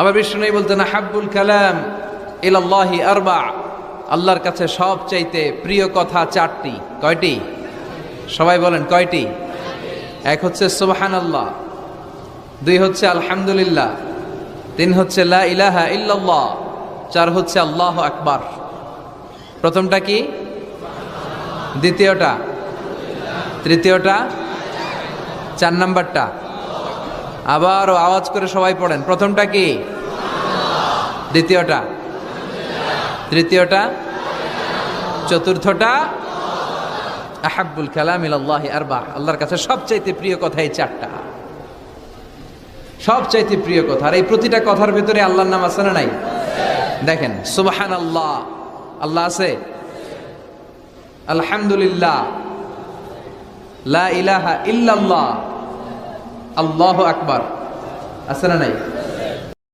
আবার বিষ্ণু বলতেন হাব্বুল কালাম ইলাল্লাহি আরবা। আল্লাহর কাছে সব চাইতে প্রিয় কথা চারটি। কয়টি? সবাই বলেন, কয়টি? এক হচ্ছে সুবহান আল্লাহ দুই হচ্ছে আলহামদুলিল্লাহ, তিন হচ্ছে লা ইলাহা ইল্লাল্লাহ, চার হচ্ছে আল্লাহ আকবার। প্রথমটা কি? দ্বিতীয়টা? তৃতীয়টা? চার নাম্বারটা? আবারও আওয়াজ করে সবাই পড়েন। প্রথমটা কি? দ্বিতীয়টা? তৃতীয়টা? চতুর্থটা? আহাব্বুল কালাম ইলাল্লাহি আরবাহ আল্লাহর কাছে সবচাইতে প্রিয় কথা এই চারটা। সবচাইতে প্রিয় কথা। আর এই প্রতিটা কথার ভিতরে আল্লাহর নাম আছে না নাই? দেখেন সুবাহান আল্লাহ আল্লাহ আছে? আলহামদুলিল্লাহ। লা ইলাহা ইল্লাল্লাহ। আল্লাহ আকবার। আছে না নাই?